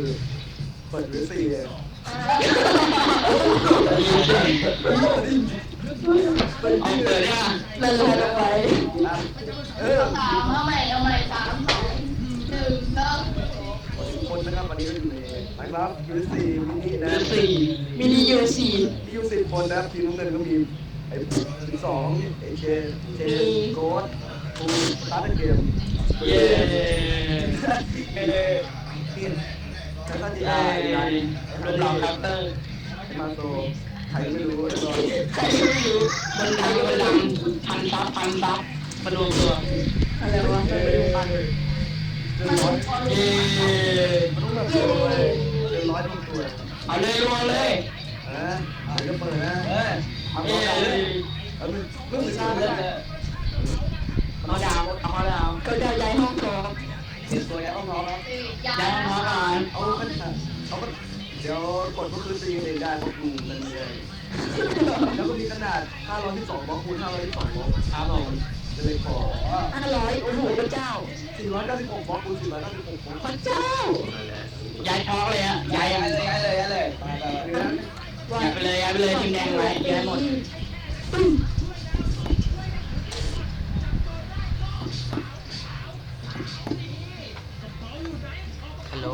คือเปิดวิซีเลยเปิดเอาที่เปิดเลยได้ป่ะละลยลงไปเออสามเอาใหม่เอาใหม่สามสองหนึ่งเริ่มคนนะครับวันนี้ก็อยู่ในนะครับยูซีมินินะเบอร์สี่มินิยูสี่มีอยู่สิบคนนะครับทีมน้ำเงินก็มีไอ้สิบสองไอ้เชนเชนโกดทูสตาร์ทเกม เย้ เอทีน แล้วก็จีไอเย้ไอรวมเราคัพเตอร์มาโตใครไม่รู้ใครไม่รู้บนดังบนดังพันซับพันซับประดวงตัวอะไรวะไปดูปันเดือนร้อยเย้มันต้องแบบเดือนร้อยเดือนร้อยตัวเอาเลยรัวเลยนะเดี๋ยวเปิดนะเออทำเย้ตัวกันแล้วมันเรื่องชาติเลยเอาดาวเอาดาวเขาจะย้ายห้อง สองเห็นตัวแล้วเอาพร้อมครับยาได้พอก่อนเอาขึ้นเอาก็เดี๋ยวกดก็คือตีเองได้เพราะกูมันเลยแล้วก็มีขนาด512บล็อกคูณ512บล็อกครับผมจะเลยขอห้าร้อยโอ้โหพระเจ้า496บล็อกคูณ496บล็อกพระเจ้าย้ายท้องเลยฮะย้ายย้ายเลยย้ายเลยย้ายเลยย้ายไปเลยย้ายไปเลยทีมแดงไว้ย้ายหมด โหล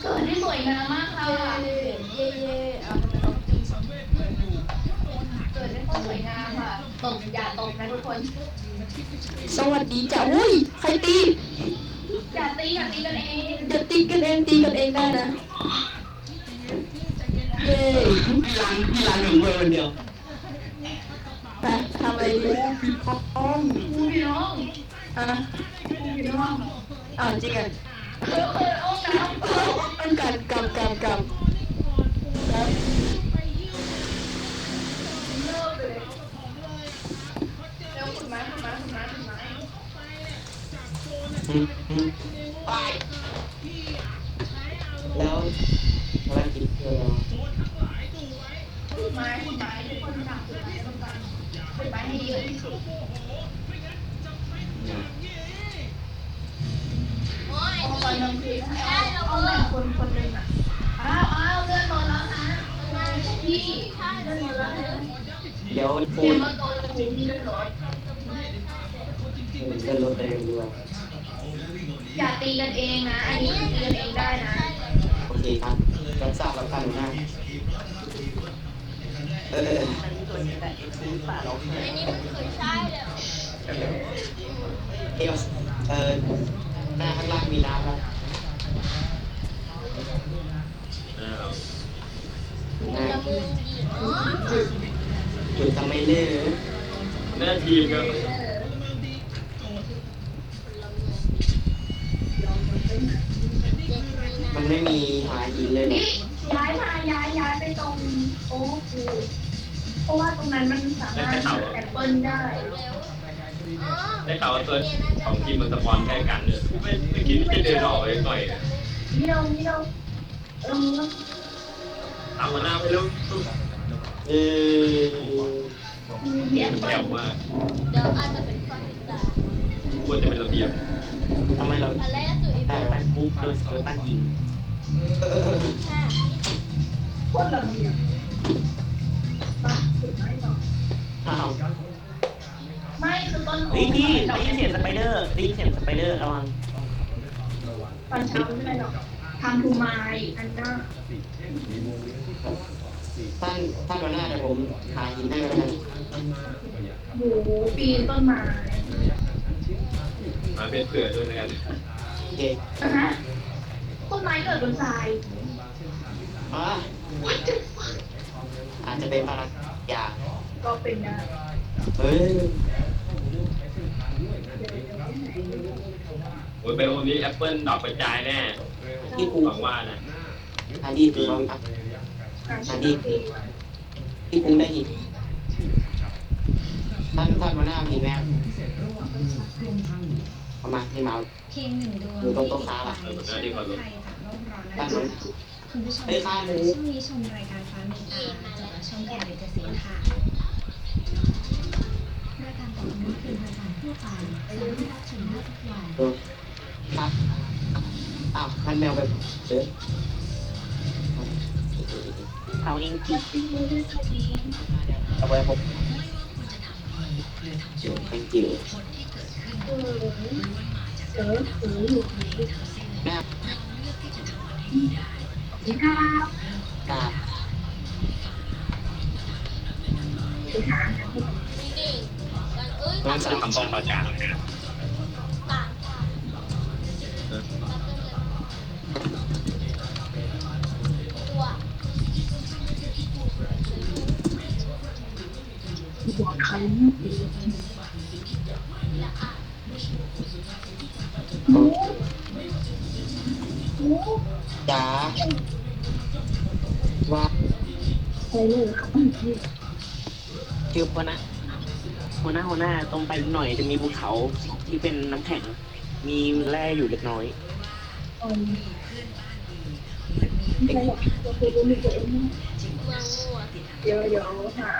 เกิดที่สวยงามมากค่ะเย่เย่เย่เอาทำไมต้องตีเกิดที่สวยงามค่ะตกอย่าตกนะทุกคน สวัสดีจ้ะอุ้ยใครตีอย่าตีอย่าตีกันเองเดี๋ยวตีกันเองตีกันเองได้นะเย่พี่รันพี่รันหนึ่งเบอร์คนเดียวไปทำอะไรดีพี่ป้องกูพี่น้องอะ กูพี่น้องอ้าวจริงอะเออเออเอาน้ำเอามันกันกำกำกำครับเลิกเลยเร็วคุณม้าคุณม้าคุณม้าคุณม้าไปแล้วภารกิจคือคุณม้าคุณม้าทุกคนจับคุณม้าต้องการคุณม้าให้เยอะที่สุด เอาไปน้ำพริกให้เอาเอาแบ่งคนคนหนึ่งอะอ้าวอ้าวเลื่อนหมดแล้วนะพี่เลื่อนหมดแล้วนะเดี๋ยวเตพูรียดมมาตัวละคุณพี่เลื่อนรถเดินรถเองด้วยอย่าตีกันเองนะ อันนี้ตีกันเองได้นะโอเคครับรับทราบรับทราบหน้าเอออันนี้ตัวนี้แหละซื้อป่าเราให้เอวเออหน้าข้าง ล่างมีน้ำครับหน้าจุดทำไมเล่หน้าทีมครับมันไม่มีหาหินเลยเนี่ยย้ายมาย้ายย้ายไปตรงโอ้โหเพราะว่าตรงนั้นมันสามารถแอปเปิลได้ ได้ข่าวว่าตัวของทีมมันสปอนใกล้กันเนี่ย ไม่ไม่คิดที่จะเดินออกไปหน่อยนะนี่เรานี่เราเออตามมาหน้าไปแล้วเออเสียงแถเปิลวมากควรจะเป็นระเบียบทำไมเราได้แบบปุ๊บโดนโดนตั้งยิงโคตรระเบียบไปสุดท้ายต่ออ้าวไม่คือต้นเฮ้ยพี่ได้ยินเสียงสไปเดอร์ได้ยินเสียงสไปเดอร์ระวัง ตอนเช้าไม่ได้หรอกทำทูไมอันน่าท่านท่านวันหน้าเดี๋ยวผมหาหินให้แล้วกันหมูปีนต้นไม้มาเป็นเผื่อด้วยนะครับโอเคนะฮะต้นไม้เกิดบนทรายอะอาจจะเป็นภารกิจยากก็เป็นได้เฮ้ย โอ้ ยไปโอนี้แอปเปิลดอกกระจายแน่ที่กูหวังว่านะอันนี้คือว่าอันนี้ที่กูได้หินท่านท่านวันหน้ามีไหมเอามาให้มาเพียงหนึ่งดวงอยู่ตรงโต๊ะค้าอะเออหน้าที่ความรู้ไทยจากร่มร้อนท่านและวันคุณผู้ชมเฮ้ยข้าหมูช่วงนี้ชมรายการฟ้ามีตาจากช่องแกนเกษตรค่ะรายการต่อไปนี้เป็นรายการทั่วไปสามารถรับชมได้ทุกวั ออครับพันแมวไปเดินเอาเองจิเอาไว้ผมเดี๋ยวแตงจิ๋วแม่กาต้องสั่งคำต้องประจาน ชื่อพนะหัวหน้าหัวหน้าตรงไปอีกหน่อยจะมีภูเขาที่เป็นน้ำแข็ง มีแร่อยู่เล็กน้อยเดี๋ยวเดี๋ยวหา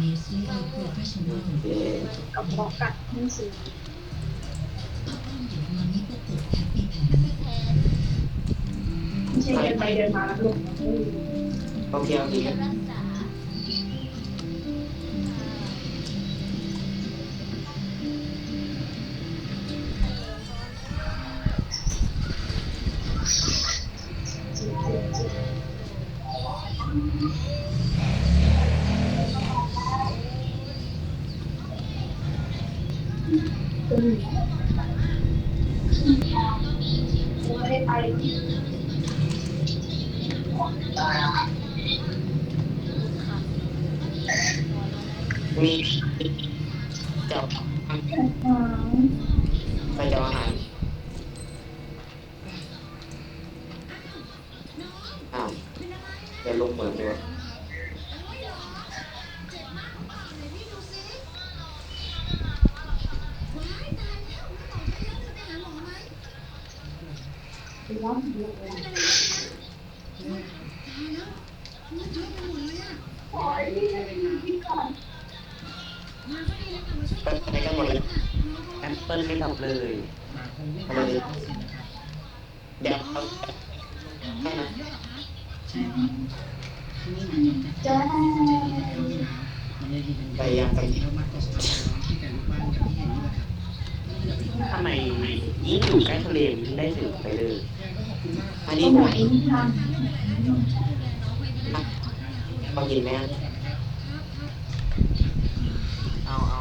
Nestle Professional เอ่อกับบอกกัดหนังสือ เดินไปเดินมาแล้วลูกโอเคโอเค ไปไหนกันหมดเลยแอปเปิลไม่ดับเลยทำไมเดี๋ยวเอาแค่นั้น จ้า ไปยังไป ทำไมยิ่งอยู่ใกล้ทะเลยิ่งได้ถึงไปเลย อัน ก็ นี้ หมดเองท ต้องกิน ไหมเอาเอา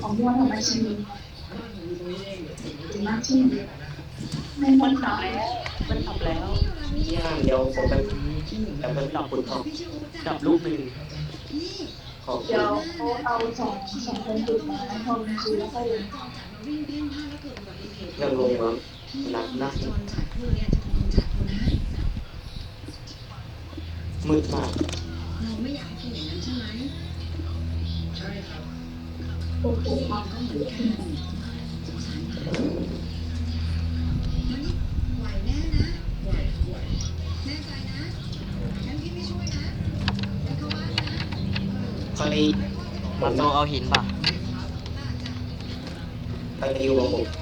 ของมัวทำไมชิมถึงมากชิมไม่หมดหายมันดับแล้วย่างเดี๋ยวผมไปแต่เป็นดอกขุนทองดับลูกหนึ่งของเดี๋ยวเขาเอาสองสองคนจุดมาพอมันซื้อแล้วก็ยเรื่องลงมือ งหนักนะมืดมากเราไม่อยากให้เป็นอย่างนั้นใช่ไหมปวดหัวมากก็เหมือนกันไหวแน่นะไหวไหวแน่ใจนะงั้นพี่ไม่ช่วยนะแล้วเข้าบ้านนะเคยมาโตเอาหินป่ะไปอยู่กับผม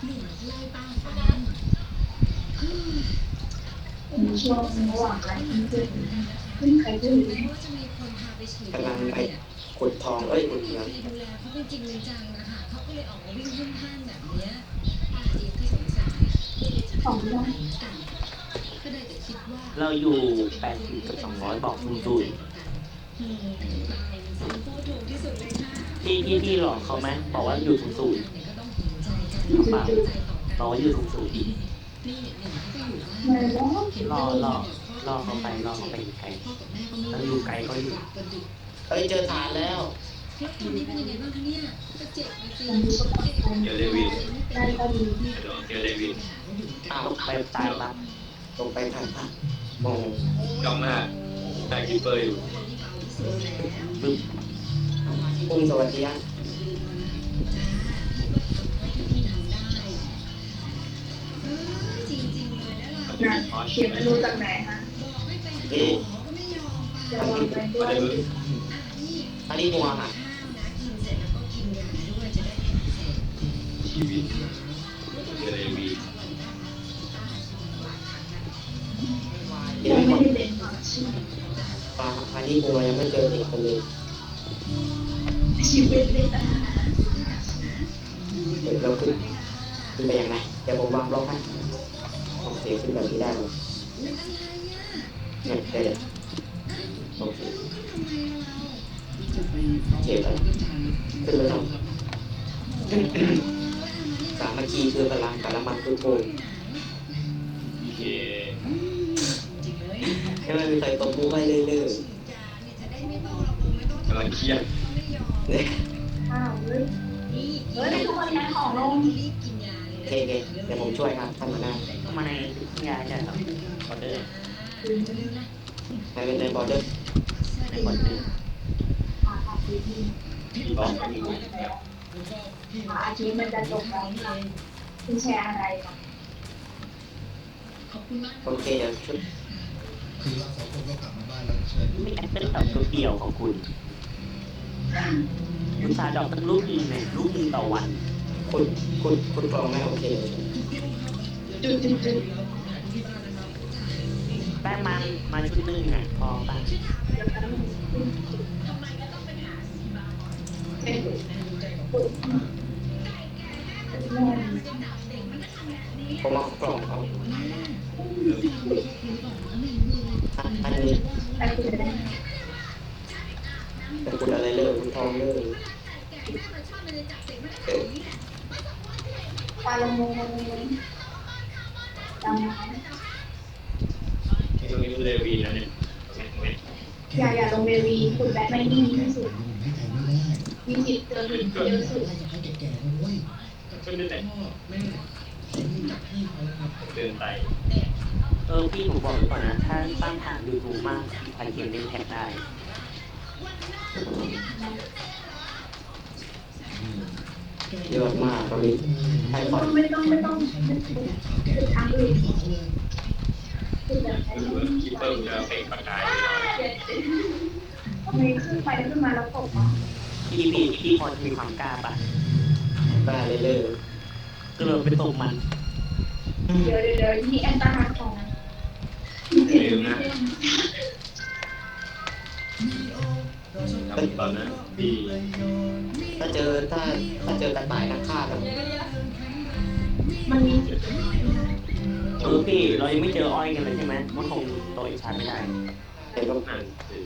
ช่วงระหว่างการกินขึ้นขึ้นใครขึ้นแม้ว่าไปฉีดกำลังไปขุดทองเอ้ยขุดเงดูแลเขาเป็นจริงเป็นจังนะคะเขาก็เลยออกมาวิ่งวุ่นท่านแบบเนี้ยป้าเองที่สงสารสองวันกันก็ได้แต่คิดว่าเราอยู่แปดสิบกับสองร้อยบอกคุณตูนอืมป้าเองซื้อโคตรถูกที่สุดเลยค่ะที่ที่ที่หลอกเขาไหมบอกว่าอยู่สูงสูงเนี่ย ปล่าบอกว่าอยู่สูงสูงนี่เนี่ยหนึ่งเขาก็อยู่บ้านไม่แล้วรอรอรอเขาไปรอเขาไปไกลพ่อกับแม่ก็ไม่แล้วอยู่ไกลก็อยู่กระดึกเอ้ยเจอฐานแล้วแล้วตอนนี้เป็นยังไงบ้างคะเนี่ยก็เจ็บจริงมันดูก็ต้องการเดี๋ยวเดวิดได้ก็ดีเดี๋ยวเดี๋ยวเดวิดอ้าวตกไปตายปั๊บลงไปทางพระมองจ้องหน้าแต่คิปเปอร์อยู่ปึ๊บปุ้งสวัสดียังป นะเขียนเมนูจากไหนคะดูจะวางไปด้วยอันนี้หัวค่ะชีวิตเจเรวียังไม่ได้เล่นค่ะปลาอันนี้หัวยังไม่เจอเด็กคนนึงชีวิตเล่นเดี๋ยวเราขึ้นขึ้นยังไงจะบอกวผางบล็อกไห้ สีขึ้นแบบนี้ได้ไหมไม่ได้เลยโอเคเจ็บแล้วขึ้นเลยสามกีคือพลังพลังมันคือโกงให้ม่นมีใครตบมือให้เลยสอยกำลังเครียดอ้าวเฮ้ยเฮ้ยทุกคนนะของลง เลยโอเคโอเคเดี๋ยวผมช่วยครับท่านหัวหน้าเข้ามาในยาใช่ครับออเดอร์ให้เป็นในบอร์เดอร์ในบอร์เดอร์พี่บอกไม่รู้อาทิตย์มันจะจบแล้วคุณแชร์อะไรกันขอบคุณมากโอเคเดี๋ยวชุดคือเราสองคนก็กลับมาบ้านแล้วใช่ไหมไม่แอปเปิลดอกตัวเดียวของคุณคุณสาห์ดอกตั้งลูกหนึงเนี่ยลูกหนึงต่อวัน คุณคุณคุณกรองไหมโอเคจุดจุดจุดแป้งมันมันชุดนึงอะพอป่ะผมเอากล่องเอาอันนี้ไอ้คุณจะได้เป็นคุณอะไรเลิกคุณทองเลิก ปลาลงมือจำนะตรงนี้เดวีนะเนี่ยอย่าอย่าลงเววีคุณแบทไม่นิ่งที่สุดผมให้ใครไม่ได้มีสิทธิ์เจอผิดเยอะสุดถ้าอยากให้แก่ๆนะเว้ยก็นี่แหละพ่อแม่ผมจากพี่เขาแล้วครับเดินไปเออพี่ผมบอกไว้ก่อนนะ ถ้าตั้งฐานดูถูกมากพันเกมเล่นแท็กได้ เยอะมากตอนนี้ให้ขอไม่ต้องไม่ต้องไม่ต้องคือทางอื่นคือแบบคือว่าคิปเปอร์จะเปล่งประกายหน่อยทำไมขึ้นไปขึ้นมาแล้วตกมาพี่พี่พี่พอจะมีความกล้าปะบ้าเลยเลิกก็เลยไปตบมันเดี๋ยวเดี๋ยวเดี๋ยวมีแอนตาฮาร์ของอย่าลืมนะ ทำตอนนั้นพี่ถ้าเจอถ้าถ้าเจอกระต่ายนักฆ่ากันมันมีเออพี่เรายังไม่เจออ้อยกันเลยใช่ไหมมันคงตัวอีกชั้นไม่ได้เดี๋ยวต้องนั่นสิ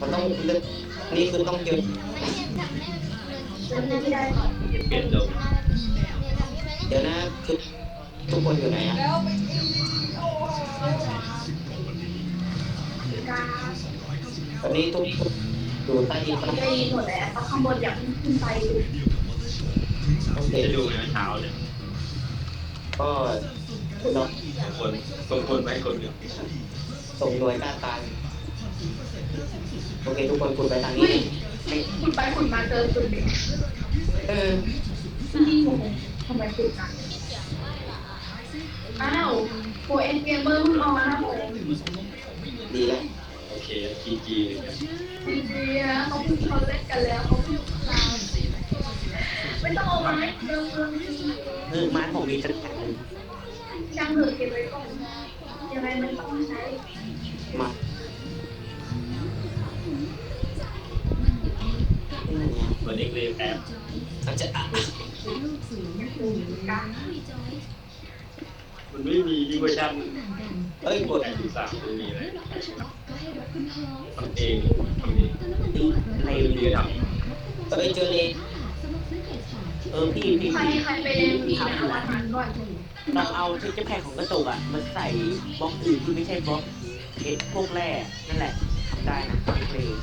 มันต้องเลือกนี่คือต้องเจอเปลี่ยนลงเดี๋ยวนะคือทุกคนอยู่ไหนอะ ตอนนี้ทุกทุกอยู่ใต้ดินปะได้ยินหมดแล้วเพราะข้างบนอยากขึ้นไปอยู่โอเคจะดูในเช้าเนี่ยก็เราคนสมควรไหมคนเดียวส่งหน่วยกล้าตายโอเค ทุกคนคุณไปทางนี้ คุณไปคุณมาเจอจุดเด็กเออที่งงทำไมจุดนั้นอ้าวโปรเอ็นเกมเมอร์เพิ่งเอามานะโปรเอ็นดีแล้ว เคจีจีเนี่ยจริงๆนะเขาเพิ่งเขาเล่นกันแล้วเขาเพิ่งลาไม่ต้องเอามาให้เรื่องเรื่องที่เออมาผมมีสักอย่างหนึ่งช่างเถอะเก็บไว้ก่อนยังไงมันต้องใช้มาอืมเหมือนเอ็กเลแป๊บอาจจะอะการมันไม่มีดิเวอร์ชันเอ้ยกดแต่ที่สามไม่มีเลย ทำเองทำเองนี่ในเรีเรืยอนทเอ้ยเจอเลยเออพี่พี่ใครใครไปเล่นดีนะเอาอาหารก่อนเราเอาที่จะแพงของกระจกอะมันใส่บล็อกอื่นที่ไม่ใช่บล็อกเอสพวกแร่นั่นแหละทำได้นะเอ็กเลย์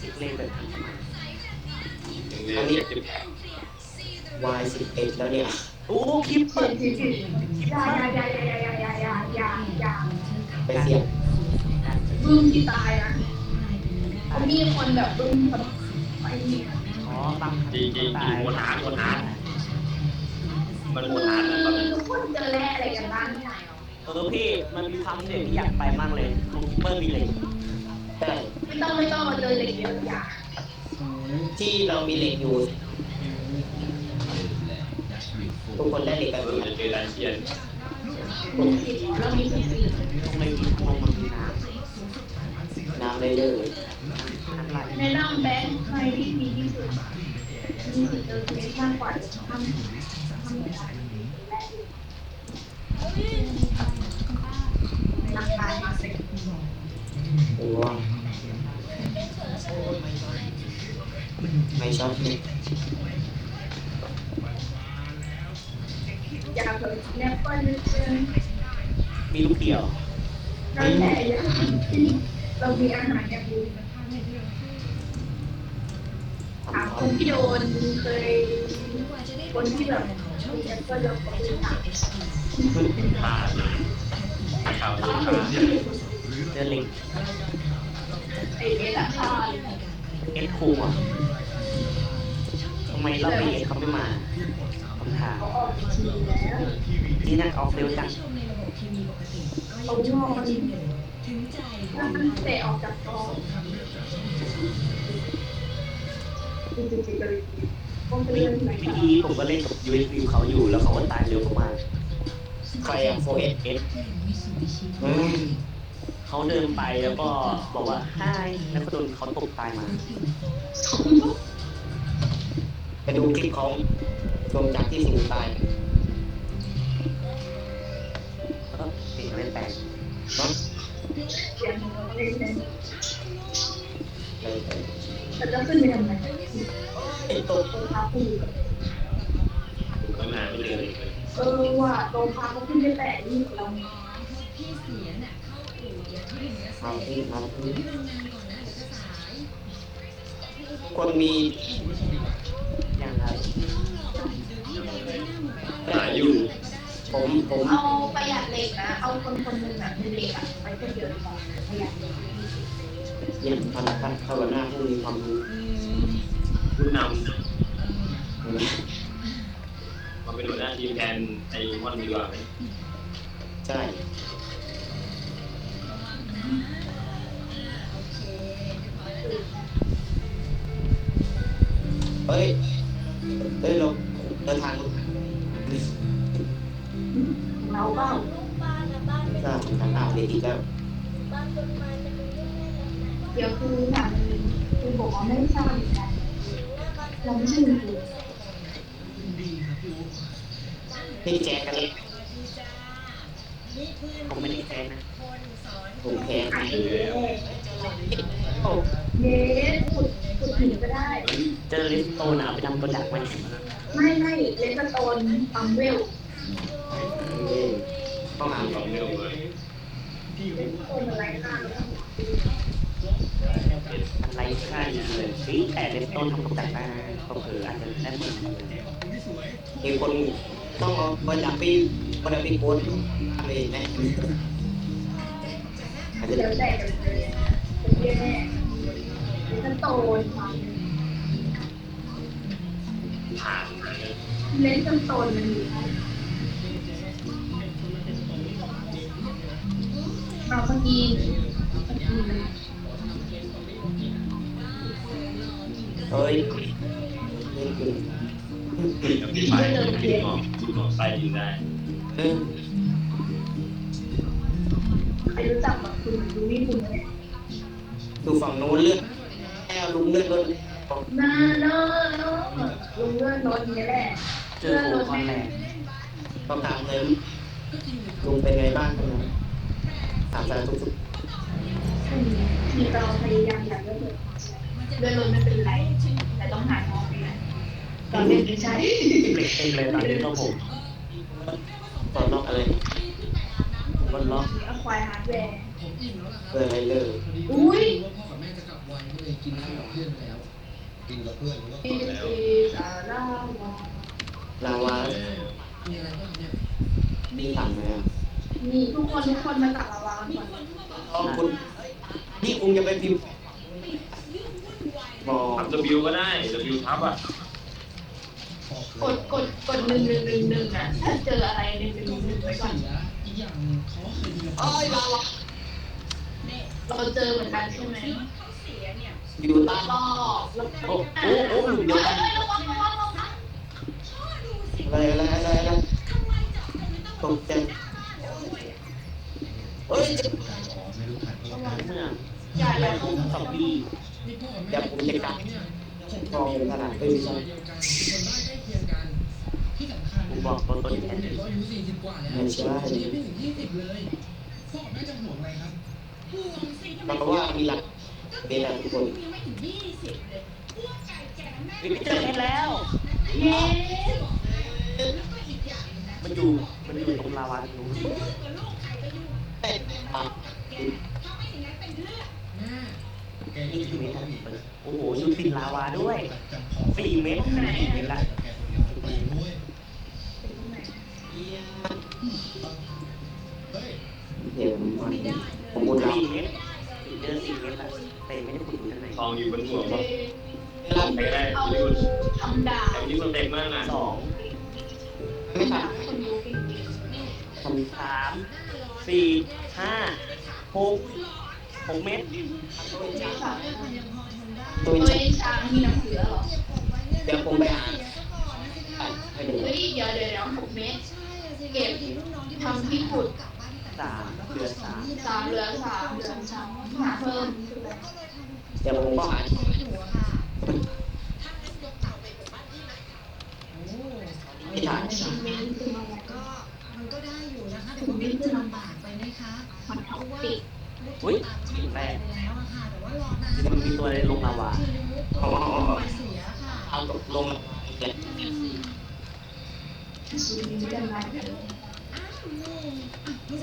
เอ็กเลย์แบบทันสมัยำอย่างเรียนจะแพ้วายสิบเอ็ดแล้วเนี่ยโอ้คลิปเปิเปิดดทีทียายายายายายายายายาไปเสียบ บึ้มที่ตายนะเขามีคนแบบบึ้มแบบไอ้นี่อ๋อบังจีจีจีโคตรหาโคตรหาเมันโหดร้ายนะตอนนี้ทุกคนเจอแร่อะไรกันบ้างเนี่ยเออพี่มันมีความเด่นที่อยากไปมากเลยลูกเปอร์มีเลยใช่ไม่ต้องไม่ต้องมาเจอเหล็กเยอะอย่างที่เรามีเหล็กอยู่ทุกคนได้เหล็กกันเอหมอดจะเจอดันเจียน เรามีสี่ ต้องไปกินลงมันมีน้ น้ำได้เลยำอะไรแนะนำแบงค์ใครที่มีที่สุดมีสิทธิ์เจอเคสมากกว่าทำทำอะไรหลักการมาเสร็จโอ้ไม่ชอบเเตะออกจากกองจริงๆเลยคงเป็นเรื่องไหนวิธีผมก็เล่นกับยูเอฟเขาอยู่แล้วเขาก็ตายเร็วมากใครอะโฟเอสเอ็ดเขาเดินไปแล้วก็บอกว่าไฮแล้วก็โดนเขาตกตายมาไปดูคลิปเขาลงจากที่สิงตายแล้วก็เห็นเล่นแปลงเนาะเสียงเล่นเลย แต่จะขึ้นไปทำไมไอ้ตกตัวพาปูตั้งนาไม่เจอเลยเออว่าตัวพาเขาขึ้นไปแตะนี่เราพี่เสียน่ะเข้าอู่อย่าที่เนื้อมาที่มาที่ที่ทำงคนมีอย่างไรหาอยู่ ผมผมเอาประหยัดเหล็กนะ เอาคนคนหนึ่งอะมีเหล็กอะไปคนเดียวดีกว่าประหยัดเหล็กยังพันพันเข้ากับหน้าผู้มีความรู้ผู้นำมาเป็นหัวหน้าทีมแทนไอ้มอนดีกว่าไหมใช่ ต้องหาสองเร็วเลยเลนสโตนอะไรค่ะอะไรค่าเลยฟีแต่ลิสโตนทำโปรดักต์ได้นะเขาเผลออาจจะได้หมื่นมีคนต้องเอาบริจาคปีบริจาคปีโค้ดอะไรไหมอาจจะเดี๋ยวแต่กันเลยเป็นเรื่องแน่เลนสโตนค่ะผ่านนะเลนโตนมันมี เราเมื่อกี้เมื่อกี้เฮ้ยกับที่ไปที่หมอกที่หมอกใส่ยิงได้เออใครรู้จักแบบคุณดูนี่คุณไหมดูฝั่งโน้นเลือดแอลลุงเลือดรถน่าเนอะเนลุงเลือนรถนี้แหละเจอโคคอนแลนด์ต้องถามเลยลุงเป็นไงบ้างตรงนั้น ถามสารทุกสุขมีเราพยายามอยากเลื่อนรถเลื่อนไม่เป็นไร แต่ต้องหาน้องไปนะตอนนี้ไม่ใช่เหล็กเต็มเลยตอนนี้ก็ผมตอนนอกอะไรบนล็อกอควายฮาร์ดแวร์เพื่ออะไรเลยอุ้ยพ่อกับแม่จะกลับไวก็เลยกินข้าวกับเพื่อนแล้ว กินกับเพื่อนแล้วก็อีซีสาร่าวลาวามีอะไรบ้างเนี่ยมีถังไหมอะมีทุกคนทุกคนมาตัก อนอ๋อคุณนี่คุณจะไปพิมพ์บอก ทำ W ก็ได้ W ทับอะออกกดกดกดหนึ่งหนึ่งหนึ่งหนึ่งอะถ้าเจออะไรหนึ่งหนึ่งหนึ่งไว้ก่อนเสียอีกอย่างหนึ่งเขาเคยดีกับเอ้ยลาวาเราเจอเหมือนกันใช่ไหมอยู่ใต้ก็แล้วโอ้โอ้โอ้หลุมเดียวกันระวังระวังระวังอะไรอะไรอะไรอะไรตกใจ เฮ้ยเจ็บอ๋อไม่รู้ผ่านเขาเมืองอย่าอย่าพุ่งซอมบี้นี่พวกเดี๋ยวผมจะกลับเนี่ยผมกองอยู่ขนาดไม่มีซช่ออยงเดียวกันคนบ้านใกล้เคียงกันที่สำคัญกูบอกตัวตนผมแค่เด็นี้กก็อายุสี่สิบกว่าแล้วไม่ใช่เรียนไม่ถึงยี่สิบเลยพ่อแม่จะห่วงอะไรครับเพราะว่ามีหลักเป็นอะไรทุกคนวิเจอเพชรแล้วเย้มันอยู่มันอยู่ตรงลาวาตรงนู้น เอ้ยอะแม่แกนี่นี่คือเมเมตตรรโอ้โหอยู่ติดลาวาด้วยสี่เมตรสี่เมตรละเดี๋ยวผมก่อนผมพูดสี่เมตรเจอสี่เมตรละแต่ไม่ได้ขุดอยู่ข้างในทองอยู่บนหัวมั้งเราใครก็ได้เอาที่คุณทำดาแต่ที่มันเต็มมากอะสองไม่ทันคนดูเก่งทำสาม สี่ห้าหกหกเมตรตัวๆช้าช้างตัวตัวช้าช้างมีน้ำเกลือเหรอเดี๋ยวผมไปหาอะให้ดูเฮ้ยเดี๋ยวเดี๋ยวเดี๋ยวหกเมตรเก็บทำที่ขุดสามเหลือสามสามเหลือสามเหลือสามหาเพิ่มเดี๋ยวผมก็หาไม่ทันชิ้นเมตรขึ้นมาแล้วก็มันก็ได้อยู่นะคะแต่ว่ามันจะลำบากไปนะคะมัน ท็อปปิกอุ้ยอีแปล้วอะค่ะแต่ว่ารอนานมันมีตัวอะไรลงลาวาอาเอเสียค่ะเอาลงเกิด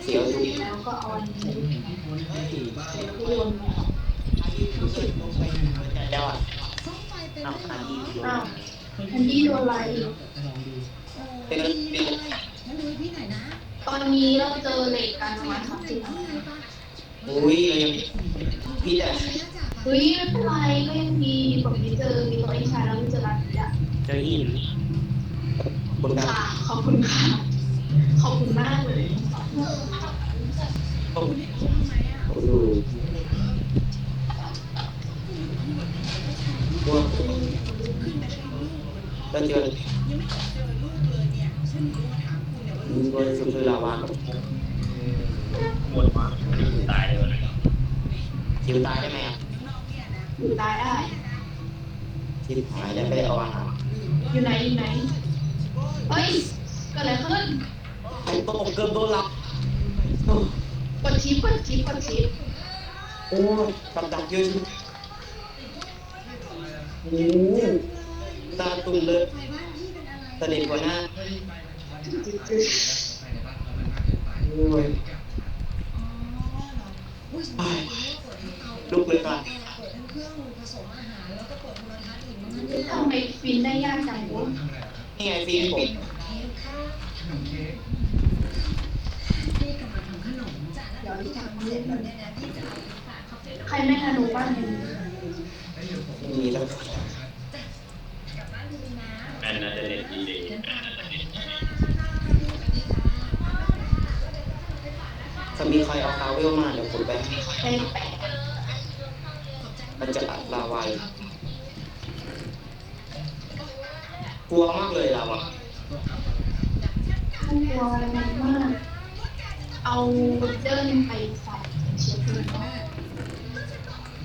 เสียวดูแล้วก็ออนเสต์ในสื่อบ้างโยนมาแล้วอะซ่อมไฟเป็นเอาได้คาเหรดีอโยนอ้าวอันนี้โดนอะไรลองดูโอ้ดีเลยงั้นดูให้พี่หนนะ ตอนนี้เราเจอเหล็กกันประมาณสามสิบข้างในปะอุ้ยเรายังพี่แต่น่าจะเฮ้ยไม่เป็นไรก็ยังดีแบบนี้เจอมีตัวไอ้ชายแล้วไม่เจอรันอะเจอหินคนดังค่ะขอบคุณค่ะ ขอบคุณมากเลยต้องดู ริสุทธิ์คือลาวากับหมดมาที่คุณตายเลยวะจิวตายได้ไหมอะอยู่ตายได้ ที่หายแล้วไม่ได้เอาอาหารอยู่ไหนอยู่ไหนเฮ้ยเกิดอะไรขึ้น ไอ้โต้เกือบโดนหลับกดชิปกดชิปกดชิปโอ้ยกับดักยืนโอ้ตาตุ่มเลยสนิทกว่าหน้าเฮ้ย มากเกินไปโอ้ยอ๋อเหรออุ้ยสงสัยว่าเปิดทั้งเตาลุกเลยค่ะเปิดทั้งเครื่องผสมอาหารแล้วก็เปิดโทรทัศน์อีกมันนั่นทำไมฟินได้ยากจังวะนี่ไงฟิล์มผมเค้กค่ะขนมเค้กพี่กำลังทำขนมจ้ะแล้วเดี๋ยวพี่ทำเสร็จแล้วเนี่ยนะพี่จะเอาไปฝากเขาเป็นใครไม่ทานุบ้านอยู่ไม่มีแล้วกลับบ้านดีนะแอนนาเดเนตดีเลย ใครเอาคาเวลมาเดี๋ยวผมไปไปแปะมันจะตัดลาวายกลัวมากเลยเราอะขั้นตอนอะไรมาก เอาวูดเดิลไปใส่เชื้อเพลิง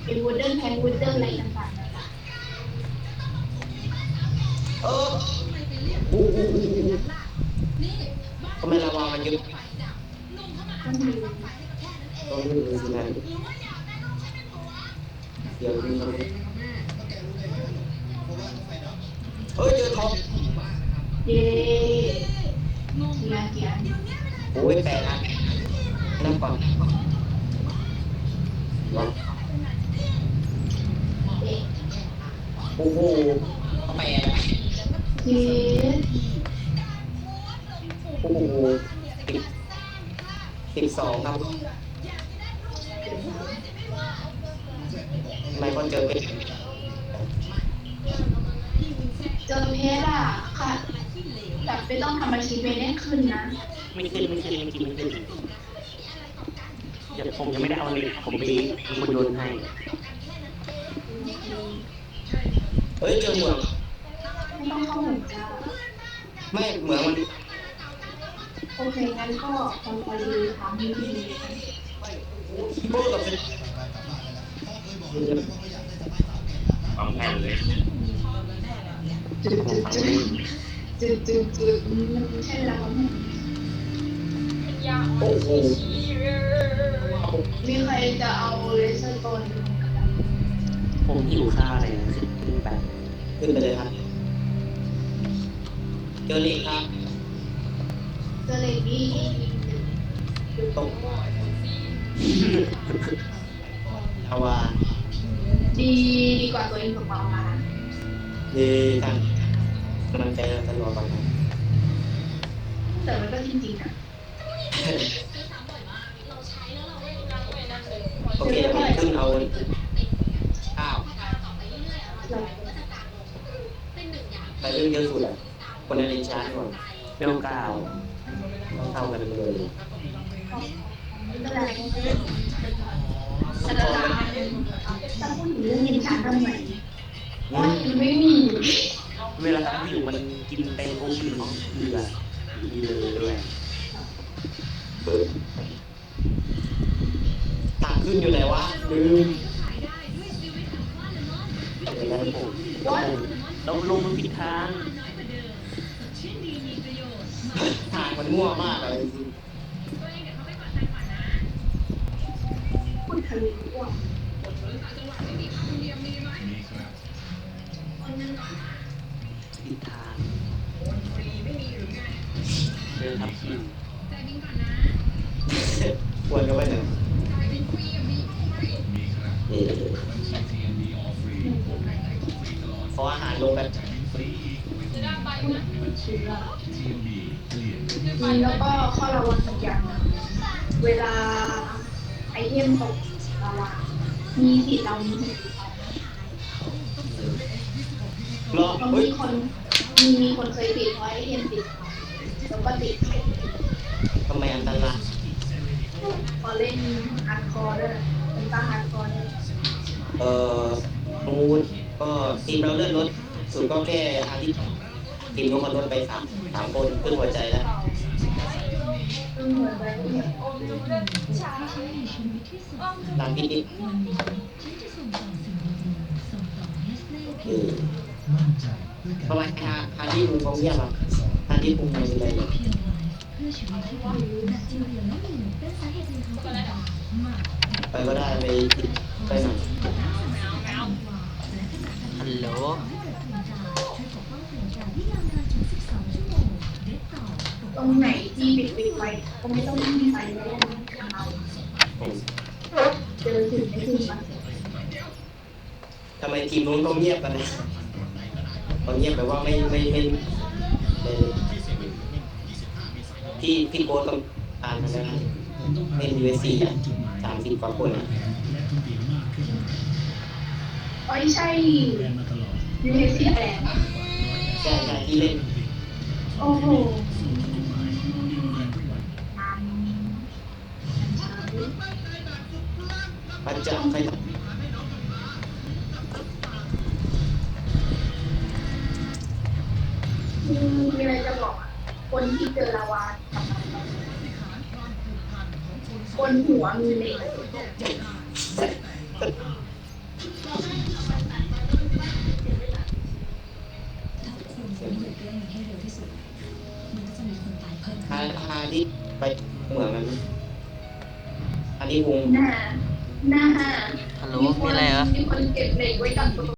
เป็นวูดเดิลแพนวูดเดิลอะไรต่างๆนะคะเอออู้อู้อู้อู้ทำไมลาวามันเยอะก็มี ต้องดูสินะเดี๋ยวดูกันเฮ้ยเจอทองเย้กียร์เกียร์โอ้ยแปดอันนั่งก่อนวะโอ้โหแปดอะเย้โอ้โหสิบสองครับ ไมคนเจอเป็นเจอเพชรอะค่ะไม่ต้องทำอาชีพไม่ได้ขึ้นนะไม่ขึ้นไม่ขึ้นไม่ขึ้นไม่ขึ้นเดี๋ยวผมยังไม่ได้เอาเลยผมไปคุณโยนให้ เฮ้ยเจอเหมืองไม่ต้องเข้าหมู่จ้าไม่เหมืองมันโอเคงั้นก็คงไปดูทางที่ดีพวกกับเป็น วางแผนเลยจุดจุดจุดจุดจุดจุดมันไม่ใช่เวลาเขาเนี่ยโอ้โหมีใครจะเอาเลเซอร์ตัวนึงผมหิวข้าวเลยนะขึ้นไปขึ้นไปเลยครับเจอเหล็กครับเจอเลยดีตกทาวา ดีดีกว่าตัวเองตกมามาดีกันกำลังใจเราตลอดไปนะแต่มันก็จริงๆนะโอเคเดี๋ยวผมขึ้นเอาข้าวเราไปเรื่องเยอะสุดอะคนนั้นเรียนช้าก่อนเบลเก้าเท่ากันเลยก็ได้แต่ละร้านถ้าพูดถึงเรื่องเงินชาทำไมว่ามันไม่มีเวลาทำอยู่มันกินเป็นโอชิของเรือดีเลยด้วยทางขึ้นอยู่ไหนวะลืมเดี๋ยวนะว่าเราลงมันผิดทางทางมันมั่วมากเลยจริงพูดทะลุว่า ผิดทางเดินทับคิวควรกันไปหนึ่งนี่ขออาหารลงกันแล้วก็ข้อระวังอีกอย่างนะเวลาไอเทมตกระวังมีสิทธิ์เรามีสิทธิ์ รอเราเฮ้ยมีคนมีมีคนเคยติดเพราะไอเทมติดแล้วก็ติดทำไมอันตรายพอเล่นฮาร์ดคอร์ด้วยเป็นตาฮาร์ดคอร์ด้วยเอ่อมูดก็ทีมเราเลื่อนรถสุดก็แค่อาทิตย์ทีมนู้นเขาลดไปสามสามคนขึ้นหัวใจแล้วซึ่งเหมือนไปเนี่ยตามพี่ติ๊ก เออเพราะว่าฮาฮาที่พุงเขาเงียบอะฮาที่พุงมันเป็นอะไรเนี่ยไปก็ได้ไปติดไปหน่อยฮัลโหลตรงไหนที่ปิดปิดไฟก็ไม่ต้องมีไฟไม่ได้เอาอืมเจอถึงไม่ถึงมาทำไมทีมนู้นเขาเงียบกันนะเขาเงียบแบบว่าไม่ไม่ไม่ไม่พี่พี่โค้ดต้องอ่านอะไรนะเล่นยูเอซีอะสามสิบกว่าคนอะอ๋อไม่ใช่ยูเอซีแปดใช่ใช่ที่เล่น โอ้โหปัจจัยใคร ค